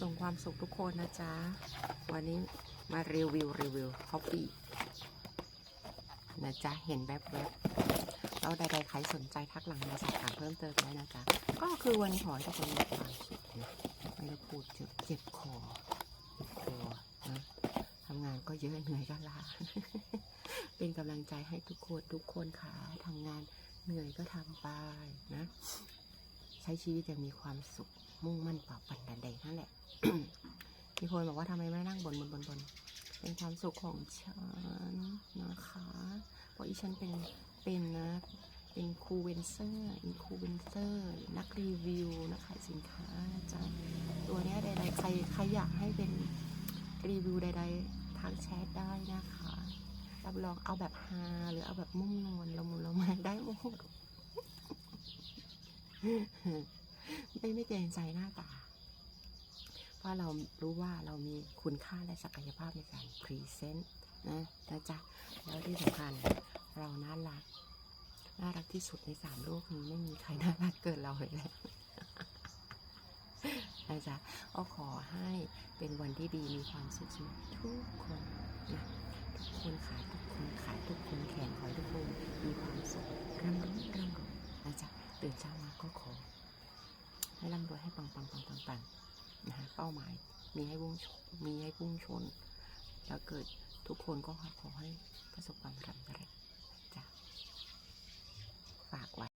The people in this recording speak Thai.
ส่งความสุขทุกคนนะจ๊ะ วันนี้มารีวิวรีวิวคอฟฟี่นะจ๊ะ เห็นแวบๆแล้วใดๆใครสนใจทักหลังมาสอบถามเพิ่มเติมได้นะจ๊ะ ก็คือวันนี้ขอให้ทุกคนมีความสุขนะไม่ได้พูดเจ็บเจ็บคอคอนะทำงานก็เยอะเหนื่อยก็ลาเป็นกำลังใจให้ทุกคนทุกคนค่ะทำงานเหนื่อยก็ทำไปนะ ช้ชีวิตอย่างมีความสุข มุ่งมั่นปราบปันใดนั่นแหละมีคนบอกว่าทำไมไม่นั่งบนบนบนบนเป็นความสุขของฉันนะคะเพราะอีฉันเป็นเป็นนะเป็นครูเวนเซอร์อินครูเวนเซอร์นักรีวิวนักขายสินค้าจ๊ะตัวเนี้ยใดๆใครใครอยากให้เป็นรีวิวใดๆทางแชทได้นะคะรับรองเอาแบบฮาหรือเอาแบบมุ่งนวลละมุนละไมได้หมด ไม่ไม่เกรงใจหน้าตา เพราะเรารู้ว่าเรามีคุณค่าและศักยภาพในการพรีเซนต์นะนะจ๊ะแล้วที่สำคัญเราน่ารัก น่ารักที่สุดในสามโลกนี้ไม่มีใครน่ารักเกินเราเลยแหละนะจ๊ะก็ขอให้เป็นวันที่ดีมีความสุขสนุกทุกคนนะทุกคนขายทุกคนขายทุกคนแขนขอให้ทุกคนมีความสุขร่ำรวยร่ำรวยนะจ๊ะตื่นเช้า ให้ร่ำรวยให้ปังปังปังปังปังนะฮะเป้าหมายมีให้วุ่งชนมีให้พุ่งชน แล้วเกิดทุกคนก็ขอให้ประสบความสำเร็จ